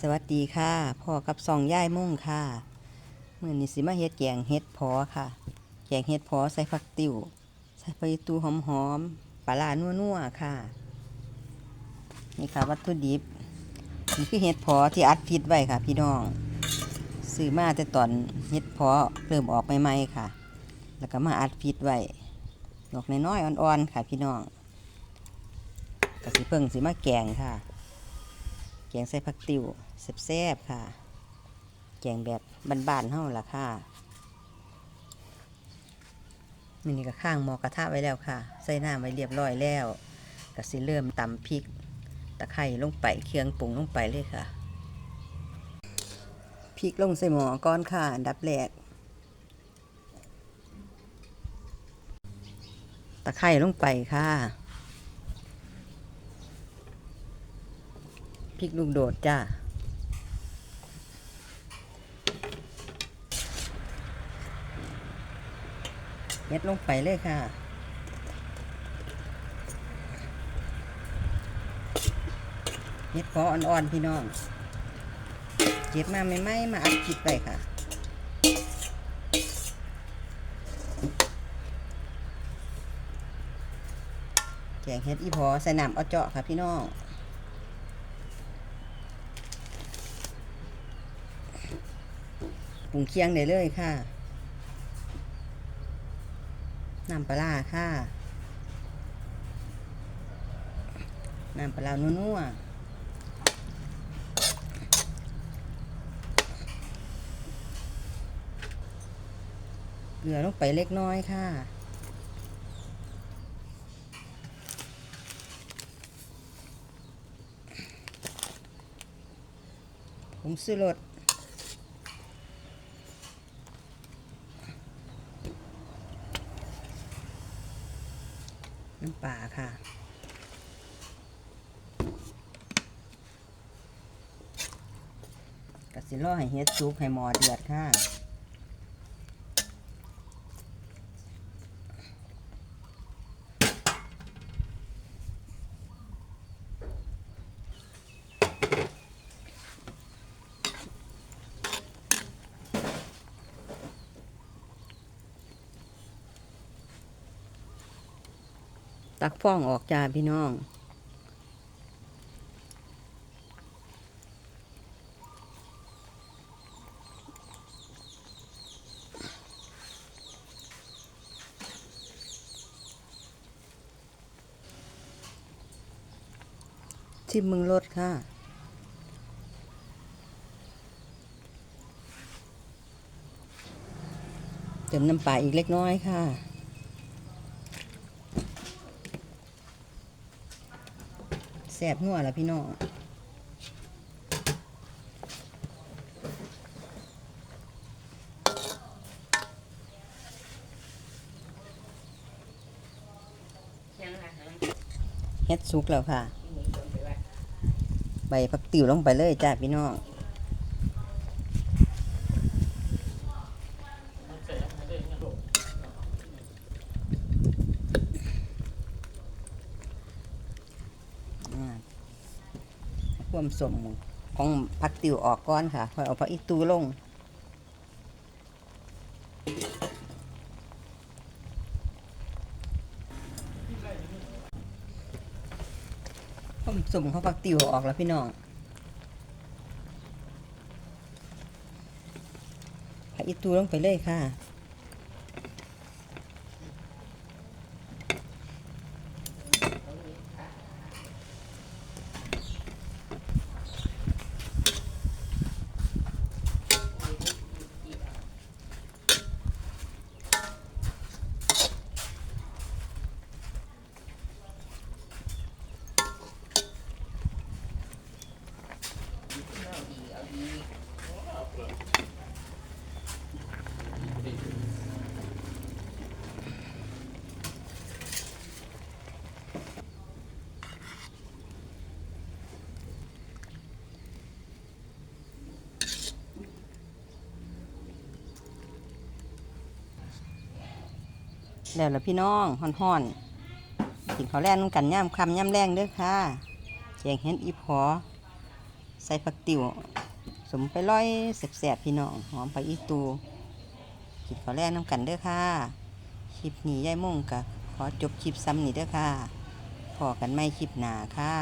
สวัสดีค่ะพ่อกับสองย่ายมุ่งค่ะมื่อนี้สิมาเฮ็ดแกงเฮ็ดพอค่ะ แกงเฮ็ดพอใส่ผักติ๋วใส่ใบตูหอมๆปลาร้านัวๆค่ะ นี่ค่ะวัตถุดิบนี่คือเฮ็ดพอที่อัดพิษไว้ค่ะ พี่น้องซื้อมาแต่ตอนเฮ็ดพอเริ่มออกใหม่ๆค่ะ แล้วก็มาอัดพิษไว้ดอกน้อยๆอ่อนๆค่ะ พี่น้องก็สิเพิ่งสิมาแกงค่ะ กงใส่ผักติ๋วแซ่บๆค่ะ แกงแบบบานๆเฮาล่ะค่ะมินี่ก็ข้างหมอกระทะไว้แล้วค่ะ ใส่น้ำไว้เรียบร้อยแล้วก็สิเริ่มตำพริก ตะไคร้ลงไปเครื่องปรุงลงไปเลยค่ะพริกลงใส่หม้อก่อนค่ะอันดับแรกตะไคร้ลงไปค่ะ ริกลูกโดดจ้าเม็ดลงไปเลยค่ะเฮ็ดพออ่อนๆพี่น้องเก็บมาไม่ไหมมาอัดคิดไปค่ะแกงเฮ็ดอีพอใส่น้ำเอาเจาะค่ะพี่น้อง ปรุงเคียงได้เลยค่ะน้ำปลาค่ะน้ำปลานัวๆเกลือลงไปเล็กน้อยค่ะผมซื้อรส น้ำปลาค่ะกสิรอให้เฮ็ดซุปให้หมอเดือดค่ะ ตักฟองออกจ้าพี่น้อง ชิมมึงรสค่ะเติมน้ำปลาอีกเล็กน้อยค่ะ แสบหัวแล้วพี่น้องเฮ็ดสุกแล้วค่ะ ใบผักติ๋วลงไปเลยจ้าพี่น้อง อ่าควา มสมของผักติ๋วออกก่อนค่ะค่อยเอาผักอีตูลงผมสมเขาผักติ๋วออกแล้วพี่น้องผักอีตูลงไปเลยค่ะ แล้วล่ะพี่น้องห่อนๆกินข้าวแรงนำกันย่ำคำย่ำแรงเด้อค่ะแกงเห็ดอีพอ ใส่ผักติ๋วสมไปร้อยแสบๆพี่น้องหอมผักอีตูกินข้าวแรกน้ำกันเด้อค่ะคลิปนี้ยายม่งกะขอจบคลิปซ้ำนี่เด้อค่ะพอกันไม่คลิปหนาค่ะ